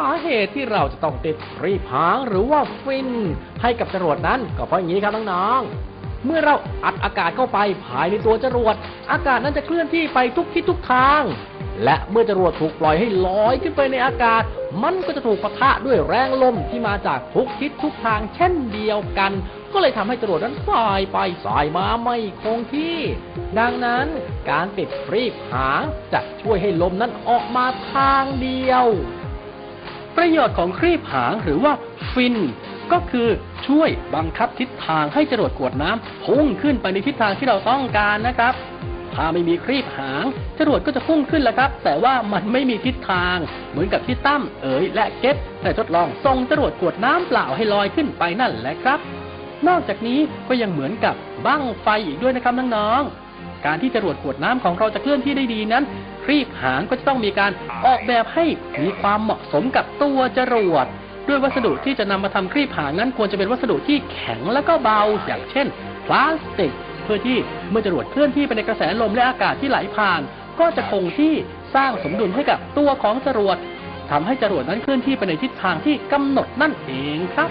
สาเหตุที่เราจะต้องติดรีบหางหรือว่าฟิน ให้กับจรวดนั้นก็เพราะอย่างนี้ครับน้องๆ เมื่อเราอัดอากาศเข้าไปภายในตัวจรวด อากาศนั้นจะเคลื่อนที่ไปทุกทิศทุกทาง และเมื่อจรวดถูกปล่อยให้ลอยขึ้นไปในอากาศ มันก็จะถูกปะทะด้วยแรงลมที่มาจากทุกทิศทุกทางเช่นเดียวกัน ก็เลยทำให้จรวดนั้นสายไปสายมาไม่คงที่ ดังนั้นการติดรีบหางจะช่วยให้ลมนั้นออกมาทางเดียว ประโยชน์ของครีบหางหรือว่าฟิน ก็คือช่วยบังคับทิศทางให้จรวดกวดน้ำพุ่งขึ้นไปในทิศทางที่เราต้องการนะครับ ถ้าไม่มีครีบหางจรวดก็จะพุ่งขึ้นแหละครับ แต่ว่ามันไม่มีทิศทาง เหมือนกับที่ตั้มเอ๋ยและเก็ตได้ทดลองส่งจรวดกวดน้ำเปล่าให้ลอยขึ้นไปนั่นแหละครับ นอกจากนี้ก็ยังเหมือนกับบั้งไฟอีกด้วยนะครับน้องๆ การที่จรวดกวดน้ำของเราจะเคลื่อนที่ได้ดีนั้นครีบหางก็จะต้องมีการออกแบบให้มีความเหมาะสมกับตัวจรวด ด้วยวัสดุที่จะนำมาทำครีบหางนั้นควรจะเป็นวัสดุที่แข็งและก็เบา อย่างเช่น พลาสติก เพื่อที่เมื่อจรวดเคลื่อนที่ไปในกระแสลมและอากาศที่ไหลผ่าน ก็จะคงที่สร้างสมดุลให้กับตัวของจรวดทำให้จรวดนั้นเคลื่อนที่ไปในทิศทางที่กำหนดนั่นเองครับ